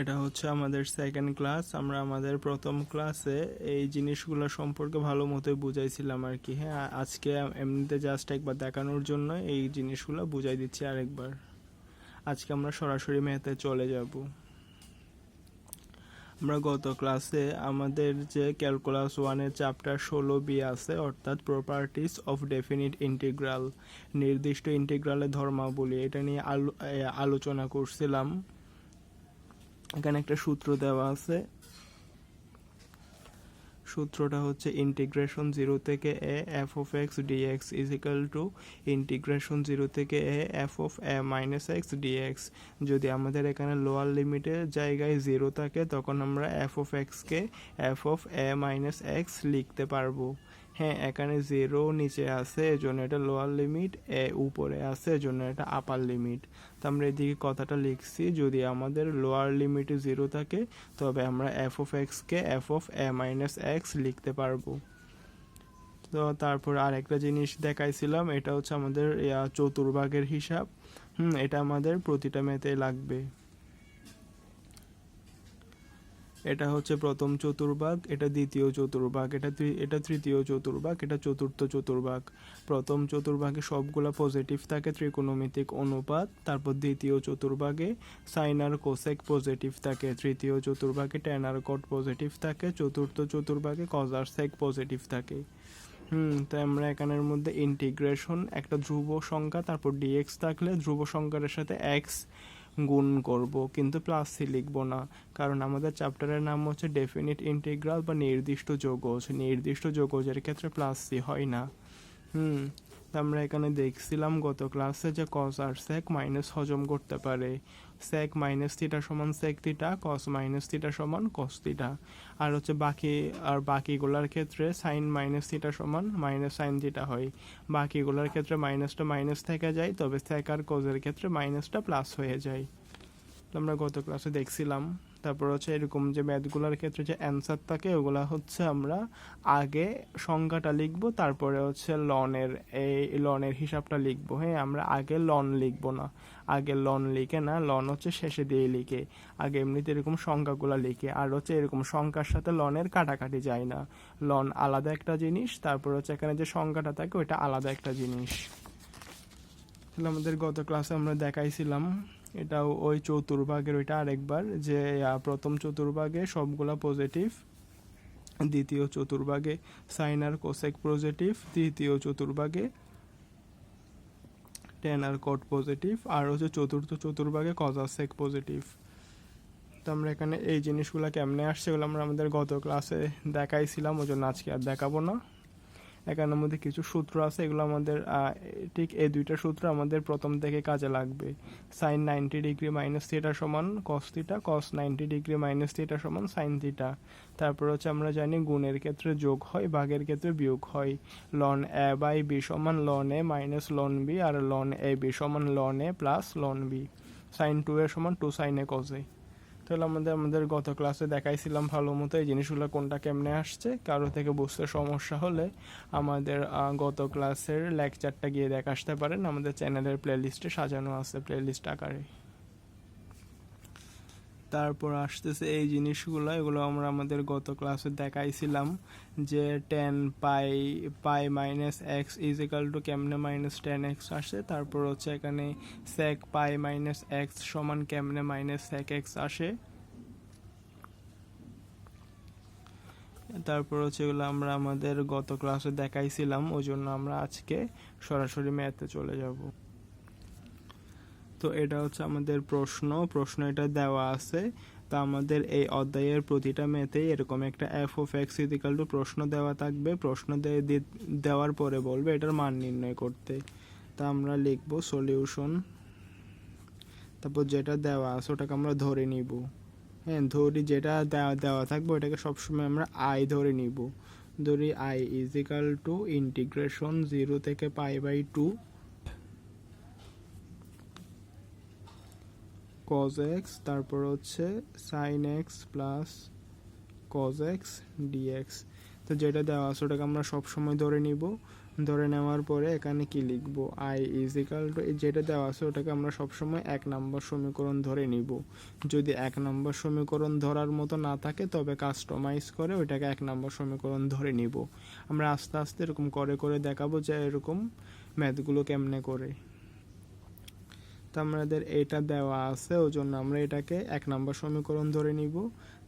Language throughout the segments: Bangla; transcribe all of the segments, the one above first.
এটা হচ্ছে আমাদের সেকেন্ড ক্লাস আমরা আমাদের প্রথম ক্লাসে এই জিনিসগুলো সম্পর্কে ভালো মতো বুঝাইছিলাম আর কি। হ্যাঁ আজকে এমনিতে জাস্ট একবার দেখানোর জন্য এই জিনিসগুলো বুঝাই দিচ্ছি আরেকবার। আজকে আমরা সরাসরি ম্যাথে চলে যাব। আমরা গত ক্লাসে আমাদের যে ক্যালকুলাস ওয়ানের চ্যাপ্টার ষোলো বি আছে, অর্থাৎ প্রপার্টিস অফ ডেফিনিট ইন্টিগ্রাল নির্দিষ্ট ইন্টিগ্রালের ধর্মাবলী, এটা নিয়ে আলো আলোচনা করছিলাম। এখানে একটা সূত্র দেওয়া আছে। সূত্রটা হচ্ছে ইন্টিগ্রেশন জিরো থেকে a f of x dx is equal to integration zero থেকে a f of a minus x dx যদি আমাদের এখানে লোয়ার লিমিটের জায়গায় জিরো থাকে, তখন আমরা এফ অফ এক্সকে f of a minus x লিখতে পারব। হ্যাঁ এখানে জিরো নিচে আছে, এজন্য এটা লোয়ার লিমিট এ উপরে আছে, এজন্য এটা আপার লিমিট তো আমরা এদিকে কথাটা লিখছি, যদি আমাদের লোয়ার লিমিটে জিরো থাকে, তবে আমরা এফ অফ এক্সকে f of a minus x লিখতে পারব। তো তারপর আরেকটা জিনিস দেখাইছিলাম, এটা হচ্ছে আমাদের চতুর্ভাগের হিসাব। হুম, এটা আমাদের প্রতিটা মেতে লাগবে। এটা হচ্ছে প্রথম চতুর্ভাগ, এটা দ্বিতীয় চতুর্ভাগ, এটা এটা তৃতীয় চতুর্ভাগ, এটা চতুর্থ চতুর্ভাগ। প্রথম চতুর্ভাগে সবগুলা পজিটিভ থাকে ত্রিকোণমিতিক অনুপাত, তারপর দ্বিতীয় চতুর্ভাগে সাইন আর কোসেক পজিটিভ থাকে, তৃতীয় চতুর্ভাগে ট্যান আর কট পজিটিভ থাকে, চতুর্থ চতুর্ভাগে কজ আর সেক পজিটিভ থাকে। হুম তাই আমরা এখানের মধ্যে ইন্টিগ্রেশন একটা ধ্রুব সংখ্যা, তারপর ডিএক্স থাকলে ধ্রুব সংখ্যার সাথে এক্স গুণ করব, কিন্তু প্লাস সি লিখব না। কারণ আমাদের চ্যাপ্টারের নাম হচ্ছে ডেফিনিট ইন্টিগ্রাল বা নির্দিষ্ট যোগজ। নির্দিষ্ট যৌগজের ক্ষেত্রে প্লাস সি হয় না। হুম। আমরা এখানে দেখছিলাম গত ক্লাসে যে কস আর সেক মাইনাস হজম করতে পারে। সেক মাইনাস থিটা সমান sec theta cos minus theta সমান কস থিটা আর হচ্ছে বাকি, আর বাকিগুলোর ক্ষেত্রে সাইন মাইনাস থিটা সমান মাইনাস সাইন থিটা হয়। বাকিগুলোর ক্ষেত্রে মাইনাসটা মাইনাস থেকে যায়, তবে সেক আর কজের ক্ষেত্রে মাইনাসটা প্লাস হয়ে যায়। আমরা গত ক্লাসে দেখছিলাম। তারপর হচ্ছে এরকম যে ম্যাথগুলোর ক্ষেত্রে যে অ্যান্সার থাকে, ওগুলো হচ্ছে আমরা আগে সংখ্যাটা লিখব, তারপরে হচ্ছে লনের এই লনের হিসাবটা লিখব। হ্যাঁ আমরা আগে লন লিখব না। আগে লন লিখে না লন হচ্ছে শেষে দিয়ে লিখে। আগে এমনিতে এরকম সংখ্যাগুলো লিখে। আর হচ্ছে এরকম সংখ্যার সাথে লনের কাটাকাটি যায় না। লন আলাদা একটা জিনিস, তারপর হচ্ছে এখানে যে সংখ্যাটা থাকে, ওইটা আলাদা একটা জিনিস। তাহলে আমাদের গত ক্লাসে আমরা দেখাইছিলাম এটাও ওই চতুর্ভাগের, ওইটা আরেকবার, যে প্রথম চতুর্ভাগে সবগুলা পজিটিভ দ্বিতীয় চতুর্ভাগে সাইন আর কোসেক পজিটিভ তৃতীয় চতুর্ভাগে টেন আর কট পজিটিভ আর হচ্ছে চতুর্থ চতুর্ভাগে কজ আর সেক পজিটিভ তো আমরা এখানে এই জিনিসগুলো কেমনে আসছে এগুলো আমরা আমাদের গত ক্লাসে দেখাইছিলাম, ওই জন্য আজকে আর দেখাবো না। এখানের মধ্যে কিছু সূত্র আছে, এগুলো আমাদের ঠিক এই দুইটা সূত্র আমাদের প্রথম থেকে কাজে লাগবে। Sine ninety degree minus theta সমান cos theta cos ninety degree minus theta সমান সাইন থিটা তারপর হচ্ছে আমরা জানি গুণের ক্ষেত্রে যোগ হয়, ভাগের ক্ষেত্রে বিয়োগ হয়। লন এ বাই বি সমান ln a minus ln b R ln A B সমান ln a plus ln b sine two a সমান টু সাইন এ কজে তাহলে আমাদের আমাদের গত ক্লাসে দেখাইছিলাম ভালো মতো এই জিনিসগুলো কোনটা কেমনে আসছে, কারও থেকে বুঝতে সমস্যা হলে আমাদের গত ক্লাসের লেকচারটা গিয়ে দেখে আসতে পারেন। আমাদের চ্যানেলের প্লেলিস্টে সাজানো আছে প্লেলিস্ট আকারে। তারপর আসতেছে এই জিনিসগুলো, এগুলো আমরা আমাদের গত ক্লাসে দেখাইছিলাম যে tan pi pi minus x is equal to কেমনে মাইনাস টেন এক্স আসে, তারপর হচ্ছে এখানে সেক পাই মাইনাস এক্স সমান কেমনে মাইনাস সেক এক্স আসে। তারপর হচ্ছে এগুলো আমরা আমাদের গত ক্লাসে দেখাইছিলাম, ওই জন্য আমরা আজকে সরাসরি ম্যাথে চলে যাব। তো এটা হচ্ছে আমাদের প্রশ্ন। প্রশ্ন এটা দেওয়া আছে। তা আমাদের এই অধ্যায়ের প্রতিটা ম্যাথেই এরকম একটা f of x is equal to প্রশ্ন দেওয়া থাকবে। প্রশ্ন দেওয়ার পরে বলবে এটার মান নির্ণয় করতে। তা আমরা লিখব সলিউশন তারপর যেটা দেওয়া আছে ওটাকে আমরা ধরে নিব। হ্যাঁ ধরি যেটা দেওয়া দেওয়া থাকবে ওটাকে সবসময় আমরা আই ধরে নিব। ধরি I is equal to integration zero থেকে pi by two cos x, তারপর হচ্ছে sin x plus cos x dx তো যেটা দেওয়া আছে ওটাকে আমরা সব সময় ধরে নিব। ধরে নেওয়ার পরে এখানে কি লিখব? আই ইজিক্যাল টু যেটা দেওয়া আছে ওটাকে আমরা সবসময় এক নম্বর সমীকরণ ধরে নিব। যদি এক নম্বর সমীকরণ ধরার মতো না থাকে, তবে কাস্টমাইজ করে ওইটাকে এক নম্বর সমীকরণ ধরে নিব। আমরা আস্তে আস্তে এরকম করে করে দেখাবো যে এরকম ম্যাথগুলো কেমনে করে। তো আমাদের এটা দেওয়া আছে ওই জন্য আমরা এটাকে এক নম্বর সমীকরণ ধরে নিব।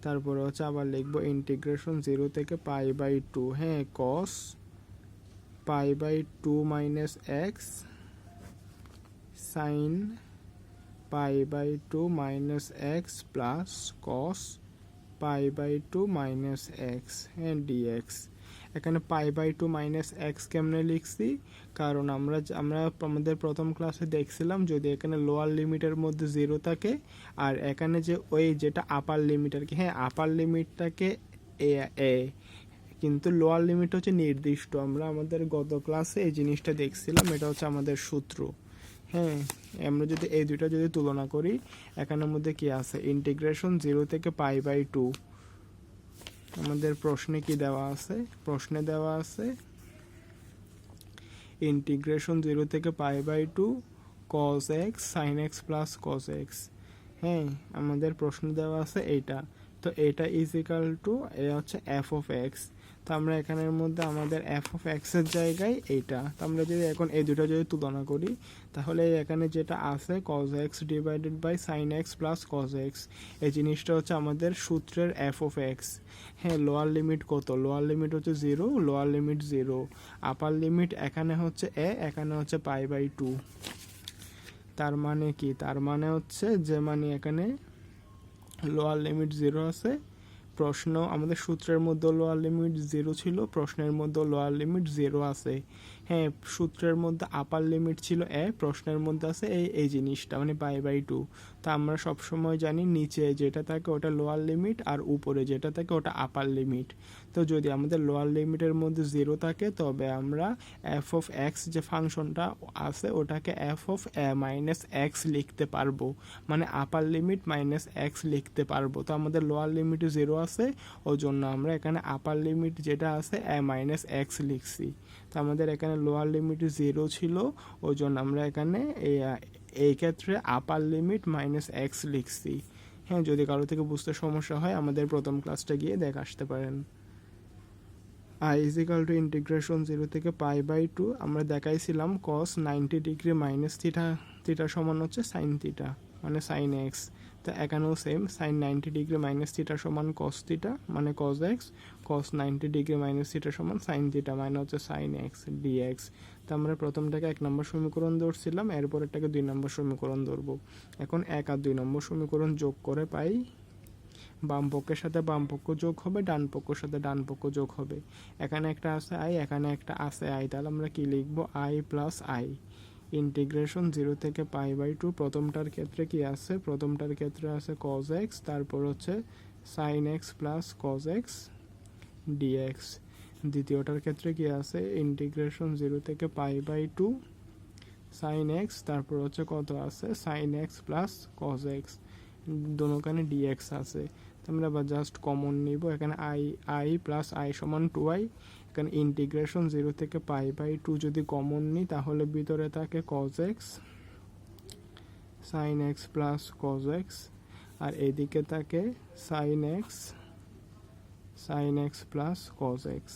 তারপরে হচ্ছে আবার লিখব ইন্টিগ্রেশন জিরো থেকে পাই বাই টু হ্যাঁ cos pi by two minus x sine pi by two minus x plus cos pi by two minus x হ্যাঁ ডিএক্স এখানে pi by two minus x কেমনে লিখছি? কারণ আমরা আমরা আমাদের প্রথম ক্লাসে দেখছিলাম যদি এখানে লোয়ার লিমিটের মধ্যে জিরো থাকে, আর এখানে যে ওই যেটা আপার লিমিট আর কি হ্যাঁ আপার লিমিটটাকে এ এ। কিন্তু লোয়ার লিমিট হচ্ছে নির্দিষ্ট। আমরা আমাদের গত ক্লাসে এই জিনিসটা দেখছিলাম, এটা হচ্ছে আমাদের সূত্র। হ্যাঁ আমরা যদি এই দুইটা যদি তুলনা করি, এখানের মধ্যে কি আছে? ইন্টিগ্রেশন জিরো থেকে পাই বাই টু আমাদের প্রশ্নে কি দেওয়া আছে? প্রশ্নে দেওয়া আছে ইন্টিগ্রেশন জিরো থেকে pi by two cos x sine x plus cos x হ্যাঁ আমাদের প্রশ্ন দেওয়া আছে এইটা তো এটা ইজিক্যাল টু এ হচ্ছে এফ অফ এক্স তো আমরা এখানের মধ্যে আমাদের এফ অফ এক্সের জায়গায় এইটা। তো আমরা যদি এখন এই দুটো যদি তুলনা করি, তাহলে এখানে যেটা আছে cos x divided by sine x plus cos x এই জিনিসটা হচ্ছে আমাদের সূত্রের এফ অফ এক্স হ্যাঁ লোয়ার লিমিট কত? লোয়ার লিমিট হচ্ছে zero lower limit zero upper limit এখানে হচ্ছে এ এখানে হচ্ছে পাই বাই টু তার মানে কি? তার মানে হচ্ছে যে মানে এখানে লোয়ার লিমিট জিরো আছে প্রশ্ন আমাদের সূত্রের মধ্যে লোয়ার লিমিট জিরো ছিল প্রশ্নের মধ্যে লোয়ার লিমিট জিরো আছে। হ্যাঁ সূত্রের মধ্যে আপার লিমিট ছিল এ, প্রশ্নের মধ্যে আছে এই এই জিনিসটা মানে বাই বাই টু তা আমরা সবসময় জানি নিচে যেটা থাকে ওটা লোয়ার লিমিট আর উপরে যেটা থাকে ওটা আপার লিমিট তো যদি আমাদের লোয়ার লিমিটের মধ্যে জিরো থাকে, তবে আমরা এফ অফ এক্স যে ফাংশনটা আছে ওটাকে f of a minus x লিখতে পারব। মানে আপার লিমিট মাইনাস এক্স লিখতে পারব। তো আমাদের লোয়ার লিমিট জিরো আছে ওই জন্য আমরা এখানে আপার লিমিট যেটা আছে এ মাইনাস এক্স লিখছি। তো আমাদের এখানে লোয়ার লিমিট জিরো ছিল, ওই জন্য আমরা এখানে এই ক্ষেত্রে আপার লিমিট মাইনাস এক্স লিখছি। হ্যাঁ যদি কারও থেকে বুঝতে সমস্যা হয়, আমাদের প্রথম ক্লাসটা গিয়ে দেখে আসতে পারেন। I is equal to integration zero থেকে পাই বাই টু আমরা দেখাইছিলাম cos ninety degree minus theta theta সমান হচ্ছে সাইন থিটা মানে সাইন এক্স তো এখানেও same sine ninety degree minus theta সমান কস থিটা মানে cos x cos ninety degree minus theta সমান সাইন থিটা মানে হচ্ছে সাইন এক্স ডিএক্স তো আমরা প্রথমটাকে এক নম্বর সমীকরণ ধরছিলাম, এরপরেরটাকে দুই নম্বর সমীকরণ ধরবো। এখন এক আর দুই নম্বর সমীকরণ যোগ করে পাই, বাম পক্ষের সাথে বাম পক্ষ যোগ হবে, ডান পক্ষের সাথে ডান পক্ষ যোগ হবে। এখানে একটা আছে আই এখানে একটা আছে আই তাহলে আমরা কি লিখব? I plus I integration zero থেকে পাই বাই টু প্রথমটার ক্ষেত্রে কি আছে? প্রথমটার ক্ষেত্রে আছে কজ এক্স তারপর হচ্ছে sine x plus cos x dx দ্বিতীয়টার ক্ষেত্রে কি আছে? ইন্টিগ্রেশন জিরো থেকে pi by two sine x তারপর হচ্ছে কত আছে? Sine x plus cos x দোনোখানে dx আছে। আমরা আবার জাস্ট কমন নিব। এখানে আই আই প্লাস আই সমান টু আই এখানে ইন্টিগ্রেশন জিরো থেকে পাই বাই টু যদি কমন নিই, তাহলে ভিতরে থাকে cos x sine x plus cos x আর এদিকে থাকে sine x sine x plus cos x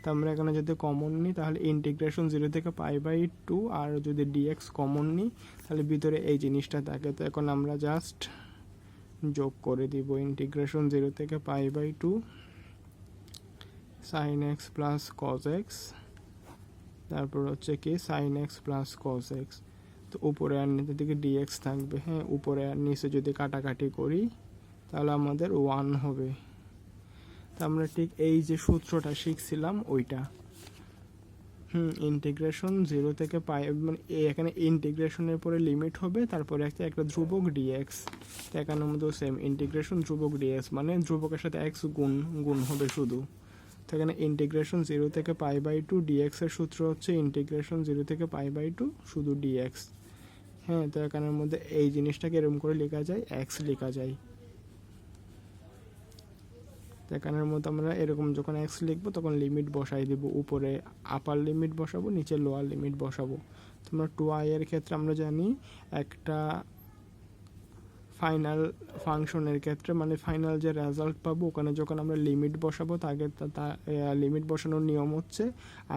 তো আমরা এখানে যদি কমন নিই, তাহলে ইন্টিগ্রেশন জিরো থেকে পাই বাই টু আর যদি ডিএক্স কমন নিই, তাহলে ভিতরে এই জিনিসটা থাকে। তো এখন আমরা জাস্ট যোগ করে দিব। ইন্টিগ্রেশন জিরো থেকে pi by two sine x plus cos x তারপর হচ্ছে কি sine x plus cos x তো উপরে আর নিচের দিকে ডিএক্স থাকবে হ্যাঁ উপরে আর নিচে যদি কাটাকাটি করি, তাহলে আমাদের ওয়ান হবে। তা আমরা ঠিক এই যে সূত্রটা শিখছিলাম, ওইটা। হুম ইন্টিগ্রেশন জিরো থেকে পাই মানে এখানে ইন্টিগ্রেশনের পরে লিমিট হবে, তারপরে একটা একটা ধ্রুবক ডিএক্স তো এখানের মধ্যেও সেম ইন্টিগ্রেশন ধ্রুবক ডিএক্স মানে ধ্রুবকের সাথে এক্স গুণ গুণ হবে শুধু। তো এখানে ইন্টিগ্রেশন জিরো থেকে পাই বাই টু ডিএক্স এর সূত্র হচ্ছে ইন্টিগ্রেশন জিরো থেকে পাই বাই টু শুধু ডিএক্স হ্যাঁ তো এখানের মধ্যে এই জিনিসটাকে এরকম করে লেখা যায় এক্স লেখা যায়। তো এখানের মধ্যে আমরা এরকম যখন এক্স লিখব, তখন লিমিট বসাই দিব। উপরে আপার লিমিট বসাবো, নিচে লোয়ার লিমিট বসাবো। তোমরা টু আই এর ক্ষেত্রে আমরা জানি একটা ফাইনাল ফাংশনের ক্ষেত্রে মানে ফাইনাল যে রেজাল্ট পাবো, ওখানে যখন আমরা লিমিট বসাবো তাকে লিমিট বসানোর নিয়ম হচ্ছে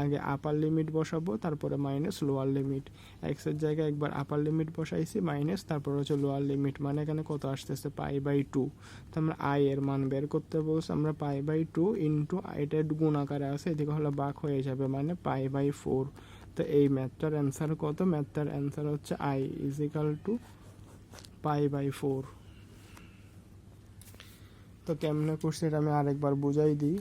আগে আপার লিমিট বসাবো, তারপরে মাইনাস লোয়ার লিমিট এক্সের জায়গায় একবার আপার লিমিট বসাইছি মাইনাস তারপর হচ্ছে লোয়ার লিমিট মানে এখানে কত আসতেছে? পাই বাই টু তো আমরা আই এর মান বের করতে বলছি, আমরা পাই বাই টু ইন্টু এটা গুণ আকারে আছে, এদিকে হলো বাক হয়ে যাবে মানে পাই বাই ফোর তো এই ম্যাথটার অ্যান্সার কত? ম্যাথটার অ্যান্সার হচ্ছে I is equal to pi by four. তো কেমনে করছি আমি আরেকবার বুঝাই দিই।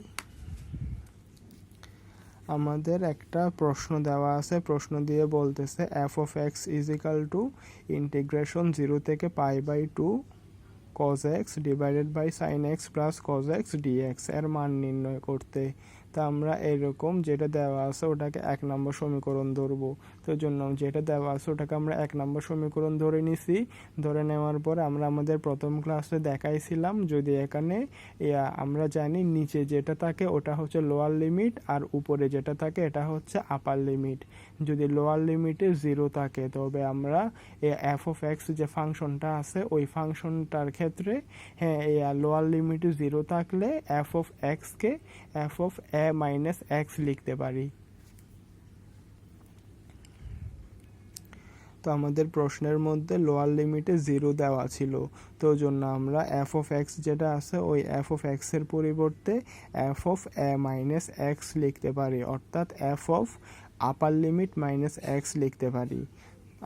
আমাদের একটা প্রশ্ন দেওয়া আছে, প্রশ্ন দিয়ে বলতেছে f of x is equal to integration zero থেকে pi by two cos x divided by sine x plus cos x dx এর মান নির্ণয় করতে তা আমরা এরকম যেটা দেওয়া আছে ওটাকে এক নম্বর সমীকরণ ধরবো। তো জন্য যেটা দেওয়া আছে ওটাকে আমরা এক নম্বর সমীকরণ ধরে নিছি। ধরে নেওয়ার পর আমরা আমাদের প্রথম ক্লাসে দেখাইছিলাম যদি এখানে আমরা জানি নিচে যেটা থাকে ওটা হচ্ছে লোয়ার লিমিট আর উপরে যেটা থাকে এটা হচ্ছে আপার লিমিট যদি লোয়ার লিমিটে জিরো থাকে, তবে আমরা এফ অফ এক্স যে ফাংশনটা আছে, ওই ফাংশনটার ক্ষেত্রে হ্যাঁ লোয়ার লিমিটে জিরো থাকলে এফ অফ এক্সকে f of a minus x লিখতে পারি। তো আমাদের প্রশ্নের মধ্যে লোয়ার লিমিটে জিরো দেওয়া ছিল। তো জন্য আমরা এফ অফ এক্স যেটা আছে, ওই এফ অফ এক্সের পরিবর্তে f of a minus x লিখতে পারি। অর্থাৎ f of upper limit minus x লিখতে পারি।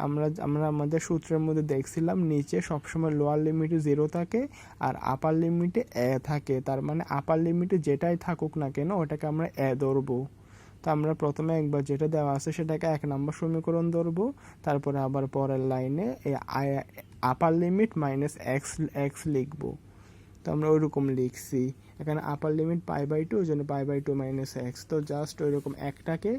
আমরা আমরা আমাদের সূত্রের মধ্যে দেখছিলাম, নিচে সবসময় লোয়ার লিমিটে জিরো থাকে আর আপার লিমিটে এ থাকে। তার মানে আপার লিমিটে যেটাই থাকুক না কেন, ওটাকে আমরা এ ধরবো। তো আমরা প্রথমে একবার যেটা দেওয়া আছে সেটাকে এক নম্বর সমীকরণ ধরবো, তারপরে আবার পরের লাইনে upper limit minus x x লিখব। তো আমরা ওইরকম লিখছি। এখানে upper limit pi by two ওই জন্য pi by two minus x তো জাস্ট ওইরকম একটাকে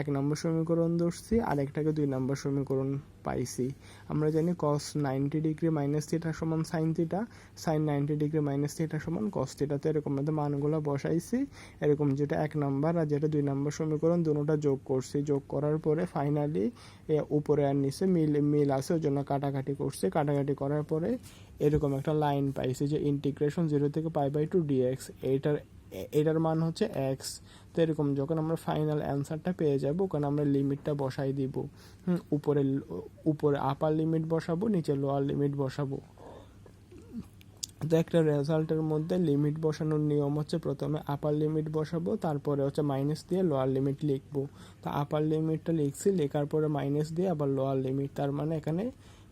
এক নম্বর সমীকরণ ধরছি, আর একটাকে দুই নম্বর সমীকরণ পাইছি। আমরা জানি cos ninety degree minus theta সমান sine theta sine ninety degree minus theta সমান কস থিটা তো এরকম মানগুলো বসাইছি। এরকম যেটা এক নম্বর আর যেটা দুই নম্বর সমীকরণ, দুটোটা যোগ করছি। যোগ করার পরে ফাইনালি উপরে আর নিচে মিল মিল আছে, ওই জন্য কাটাকাটি করছি। কাটাকাটি করার পরে এরকম একটা লাইন পাইছি যে ইন্টিগ্রেশন জিরো থেকে পাই বাই টু ডিএক্স এইটার এটার মান হচ্ছে এক্স তো এরকম যখন আমরা ফাইনাল অ্যান্সারটা পেয়ে যাব, ওখানে আমরা লিমিটটা বসাই দিব। উপরে উপরে আপার লিমিট বসাবো, নিচে লোয়ার লিমিট বসাবো। তো একটা রেজাল্টের মধ্যে লিমিট বসানোর নিয়ম হচ্ছে প্রথমে আপার লিমিট বসাবো, তারপরে হচ্ছে মাইনাস দিয়ে লোয়ার লিমিট লিখব। তো আপার লিমিটটা লিখছি, লেখার পরে মাইনাস দিয়ে আবার লোয়ার লিমিট তার মানে এখানে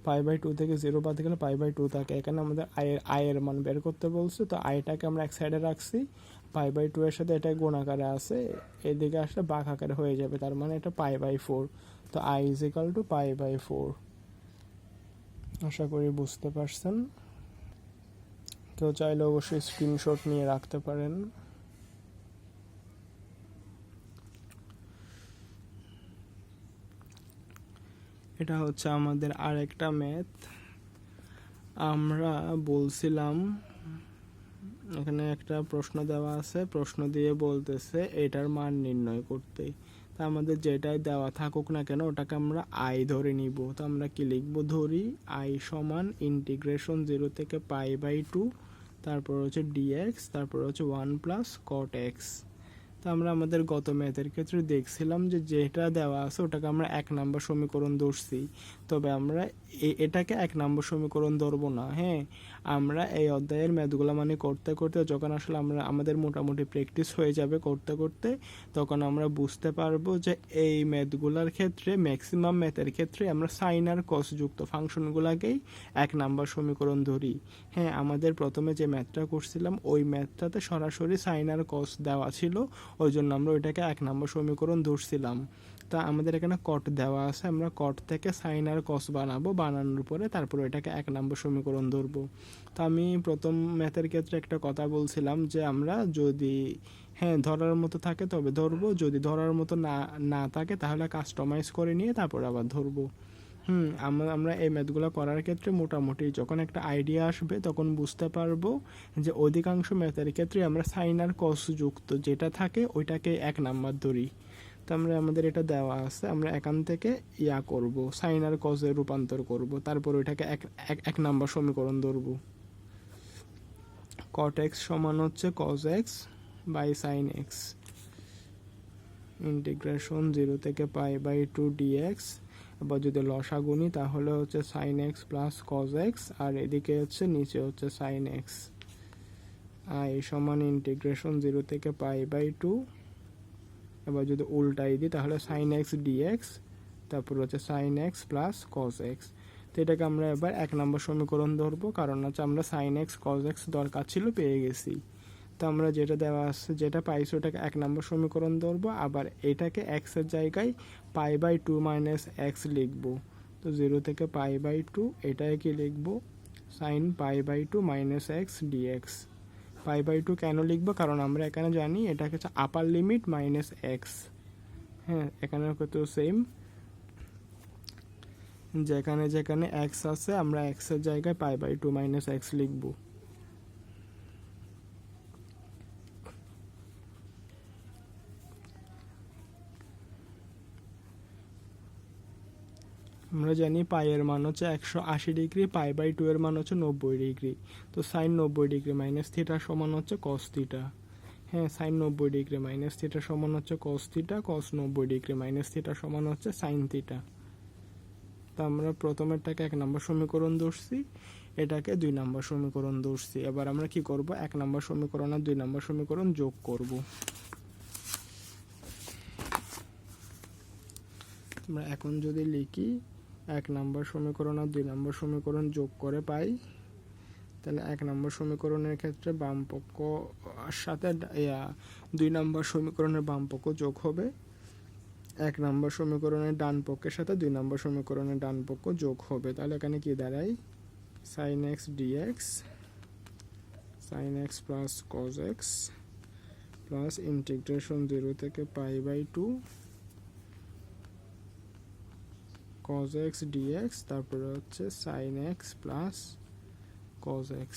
পাই বাই টু থেকে জিরো বাদ গেলে পাই বাই টু থাকে। এখানে আমাদের আয়ের আয়ের মান বের করতে বলছে, তো আয়টাকে আমরা এক সাইডে রাখছি, পাই বাই টু এর সাথে এটা গুণ আকারে আছে, এদিকে আসলে বাঘ আকারে হয়ে যাবে, তার মানে এটা পাই বাই ফোর। তো I is equal to pi by four. আশা করি বুঝতে পারছেন। কেউ চাইলে অবশ্যই স্ক্রিনশট নিয়ে রাখতে পারেন। এটা হচ্ছে আমাদের আরেকটা ম্যাথ আমরা বলছিলাম, এখানে একটা প্রশ্ন দেওয়া আছে, প্রশ্ন দিয়ে বলতেছে এটার মান নির্ণয় করতে। তা আমাদের যেটাই দেওয়া থাকুক না কেন, ওটাকে আমরা আই ধরে নিব। তো আমরা কি লিখব? ধরি আই সমান ইন্টিগ্রেশন জিরো থেকে পাই বাই টু তারপর হচ্ছে ডিএক্স তারপর হচ্ছে ওয়ান প্লাস কট এক্স তো আমরা আমাদের গত ম্যাথের ক্ষেত্রে দেখছিলাম যে যেটা দেওয়া আছে ওটাকে আমরা এক নম্বর সমীকরণ ধরছি। তবে আমরা এটাকে এক নম্বর সমীকরণ ধরবো না হ্যাঁ? আমরা এই অধ্যায়ের ম্যাথগুলো মানে করতে করতে যখন আসলে আমরা, আমাদের মোটামুটি প্র্যাকটিস হয়ে যাবে করতে করতে, তখন আমরা বুঝতে পারব যে এই ম্যাথগুলোর ক্ষেত্রে, ম্যাক্সিমাম ম্যাথের ক্ষেত্রে আমরা সাইন আর কসযুক্ত ফাংশনগুলোকেই এক নাম্বার সমীকরণ ধরি। হ্যাঁ আমাদের প্রথমে যে ম্যাথটা করছিলাম, ওই ম্যাথটাতে সরাসরি সাইন আর কস দেওয়া ছিল। ওই জন্য আমরা ওইটাকে এক নম্বর সমীকরণ ধরছিলাম। তা আমাদের এখানে কট দেওয়া আছে, আমরা কট থেকে সাইন আর কস বানাবো, বানানোর পরে তারপর এটাকে এক নম্বর সমীকরণ ধরবো। তো আমি প্রথম ম্যাথের ক্ষেত্রে একটা কথা বলছিলাম যে আমরা যদি হ্যাঁ ধরার মতো থাকে তবে ধরবো, যদি ধরার মতো না না থাকে তাহলে কাস্টমাইজ করে নিয়ে তারপর আবার ধরবো। হুম আমরা আমরা এই ম্যাথগুলো করার ক্ষেত্রে মোটামুটি যখন একটা আইডিয়া আসবে, তখন বুঝতে পারব যে অধিকাংশ ম্যাথের ক্ষেত্রে আমরা সাইন আর কস যুক্ত, যেটা থাকে ওইটাকে এক নাম্বার ধরি। তো আমরা আমাদের এটা দেওয়া আছে, আমরা এখান থেকে ইয়া করব, সাইন আর কসে রূপান্তর করব, তারপর ওইটাকে এক এক নাম্বার সমীকরণ ধরবো। কট এক্স সমান হচ্ছে cos x by sine x integration zero থেকে পাই বাই টু ডিএক্স আবার যদি লসাগুনি, তাহলে হচ্ছে sine x plus cos x আর এদিকে হচ্ছে নিচে হচ্ছে সাইন এক্স আই সমান ইন্টিগ্রেশন জিরো থেকে পাই বাই টু এবার যদি উল্টাই দিই, তাহলে সাইন এক্স ডিএক্স তারপর হচ্ছে sine x plus cos x তো এটাকে আমরা এবার এক নম্বর সমীকরণ ধরবো, কারণ হচ্ছে আমরা সাইন এক্স কজ এক্স দরকার ছিল, পেয়ে গেছি। তো আমরা যেটা দেওয়া আছে, যেটা পাইছি ওটাকে এক নম্বর সমীকরণ ধরবো। আবার এটাকে এক্সের জায়গায় pi by two minus x লিখব। তো জিরো থেকে পাই বাই টু এটাকে কি লিখব? Sine pi by two minus x dx pi by two কেন লিখব? কারণ আমরা এখানে জানি এটাকে হচ্ছে আপার লিমিট মাইনাস এক্স হ্যাঁ এখানে কত? সেম যেখানে যেখানে এক্স আছে, আমরা এক্সের জায়গায় pi by two minus x লিখব। আমরা জানি পায়ের মান হচ্ছে একশো আশি ডিগ্রি, পাই বাই টু এর মান হচ্ছে নব্বই ডিগ্রি। তো সাইন নব্বই ডিগ্রি মাইনাস থিটা সমান হচ্ছে কস থিটা হ্যাঁ সাইন নব্বই ডিগ্রি মাইনাস থিটা সমান হচ্ছে কস থিটা কস নব্বই ডিগ্রি মাইনাস থিটা সমান হচ্ছে সাইন থিটা তো আমরা প্রথমেরটাকে এক নম্বর সমীকরণ ধরছি, এটাকে দুই নম্বর সমীকরণ ধরছি। এবার আমরা কি করব? এক নম্বর সমীকরণ আর দুই নম্বর সমীকরণ যোগ করব। আমরা এখন যদি লিখি এক নম্বর সমীকরণ আর দুই নম্বর সমীকরণ যোগ করে পাই। তাহলে এক নম্বর সমীকরণের ক্ষেত্রে বাম পক্ষ সাথে দুই নম্বর সমীকরণের বাম পক্ষ যোগ হবে। এক নম্বর সমীকরণের ডান পক্ষের সাথে দুই নম্বর সমীকরণের ডান পক্ষ যোগ হবে। তাহলে এখানে কি দাঁড়ায় sine x dx sine x plus cos x plus integration zero থেকে pi by two cos x dx, তারপরে হচ্ছে sin x plus cos x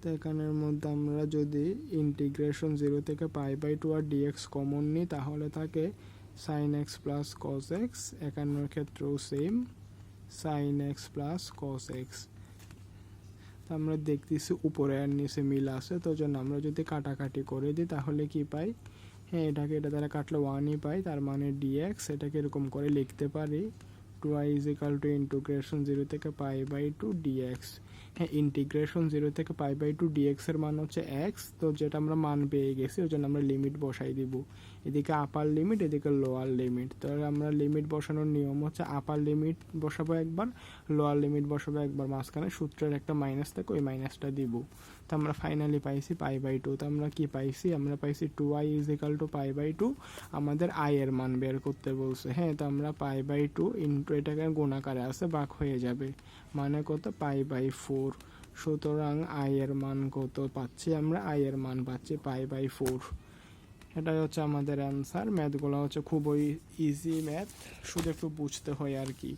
তো এখানের মধ্যে আমরা যদি ইন্টিগ্রেশন জিরো থেকে পাই বাই টু আর ডিএক্স কমন নিই তাহলে থাকে sine x plus cos x এখানের ক্ষেত্রেও same sine x plus cos x আমরা দেখতেছি উপরে আর নিচে মিল আছে, তো জন্য আমরা যদি কাটাকাটি করে দিই, তাহলে কি পাই? হ্যাঁ এটাকে, এটা দ্বারা কাটলে ওয়ানই পাই, তার মানে ডিএক্স এটাকে এরকম করে লিখতে পারি। Two I is equal to integration zero থেকে পাই বাই টু ডিএক্স হ্যাঁ ইন্টিগ্রেশন জিরো থেকে পাই বাই টু ডিএক্স এর মান হচ্ছে এক্স তো যেটা আমরা মান পেয়ে গেছি, ওই জন্য আমরা লিমিট বসাই দিব। এদিকে আপার লিমিট এদিকে লোয়ার লিমিট তাহলে আমরা লিমিট বসানোর নিয়ম হচ্ছে আপার লিমিট বসাবো একবার লোয়ার লিমিট বসাবো একবার। মাঝখানে সূত্রের একটা মাইনাস থাকে, ওই মাইনাসটা দিব। তো আমরা ফাইনালি পাইছি পাই বাই টু তো আমরা কি পাইছি? আমরা পাইছি two I is equal to pi by two আমাদের আই এর মান বের করতে বলছে। হ্যাঁ তো আমরা পাই বাই টু ইন্টু এটাকে গুণাকারে আছে বাক হয়ে যাবে। মানে কত? পাই বাই ফোর সুতরাং আই এর মান কত পাচ্ছি? আমরা আই এর মান পাচ্ছি পাই বাই ফোর এটাই হচ্ছে আমাদের অ্যান্সার ম্যাথগুলো হচ্ছে খুবই ইজি ম্যাথ শুধু একটু বুঝতে হয় আর কি।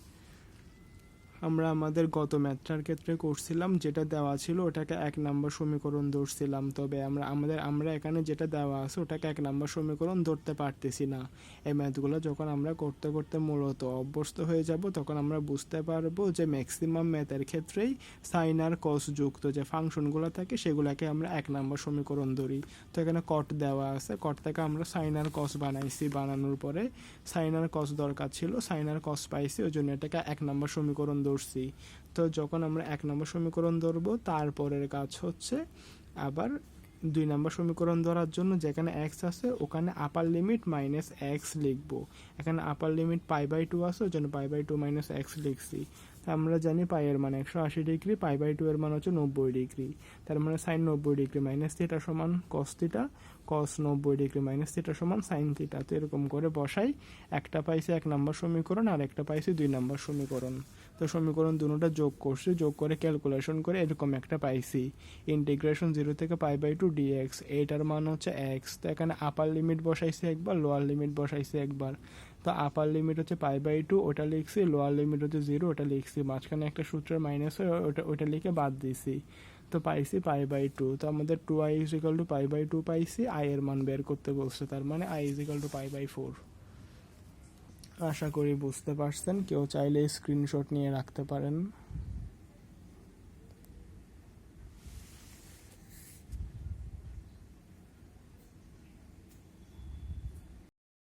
আমরা আমাদের গত ম্যাথটার ক্ষেত্রে করছিলাম যেটা দেওয়া ছিল ওটাকে এক নম্বর সমীকরণ ধরছিলাম। তবে আমরা, আমাদের, আমরা এখানে যেটা দেওয়া আছে ওটাকে এক নম্বর সমীকরণ ধরতে পারতেছি না। এই ম্যাথগুলো যখন আমরা করতে করতে মূলত অভ্যস্ত হয়ে যাব, তখন আমরা বুঝতে পারব যে ম্যাক্সিমাম ম্যাথের ক্ষেত্রেই সাইন আর কস যুক্ত যে ফাংশনগুলো থাকে, সেগুলোকে আমরা এক নম্বর সমীকরণ ধরি। তো এখানে কট দেওয়া আছে কট থেকে আমরা সাইন আর কস বানাইছি। বানানোর পরে সাইন আর কস দরকার ছিল সাইন আর কস পাইছি, ওই জন্য এটাকে এক নম্বর সমীকরণ ধরছি তো যখন আমরা এক নম্বর সমীকরণ ধরবো, তারপরের কাজ হচ্ছে আবার দুই নম্বর সমীকরণ ধরার জন্য যেখানে এক্স আছে, ওখানে আপার লিমিট মাইনাস এক্স লিখব। এখানে upper limit pi by two আছে, ওই জন্য pi by two minus x লিখছি। তা আমরা জানি পাই এর মান একশো আশি ডিগ্রি পাই বাই টু এর মান হচ্ছে নব্বই ডিগ্রি। তার মানে সাইন নব্বই ডিগ্রি মাইনাস থিটা সমান কস থিটা কস নব্বই ডিগ্রি মাইনাস থিটা সমান সাইন থিটা তো এরকম করে বসাই। একটা পাইছি এক নম্বর সমীকরণ আর একটা পাইছি দুই নম্বর সমীকরণ। তো সমীকরণ দুটোটা যোগ করছি, যোগ করে ক্যালকুলেশন করে এরকম একটা পাইছি। ইন্টিগ্রেশন জিরো থেকে পাই বাই টু ডিএক্স এইটার মান হচ্ছে এক্স তো এখানে আপার লিমিট বসাইছি একবার লোয়ার লিমিট বসাইছি একবার। তো আপার লিমিট হচ্ছে পাই বাই টু ওটা লিখছি লোয়ার লিমিট হচ্ছে জিরো ওটা লিখছি। মাঝখানে একটা সূত্রের মাইনাস হয়ে ওটা ওটা লিখে বাদ দিছি। তো পাইছি পাই বাই টু তো আমাদের two I is equal to pi by two পাইছি আই এর মান বের করতে বলছে, তার মানে I is equal to pi by four আশা করি বুঝতে পারছেন। কেউ চাইলে স্ক্রিনশট নিয়ে রাখতে পারেন।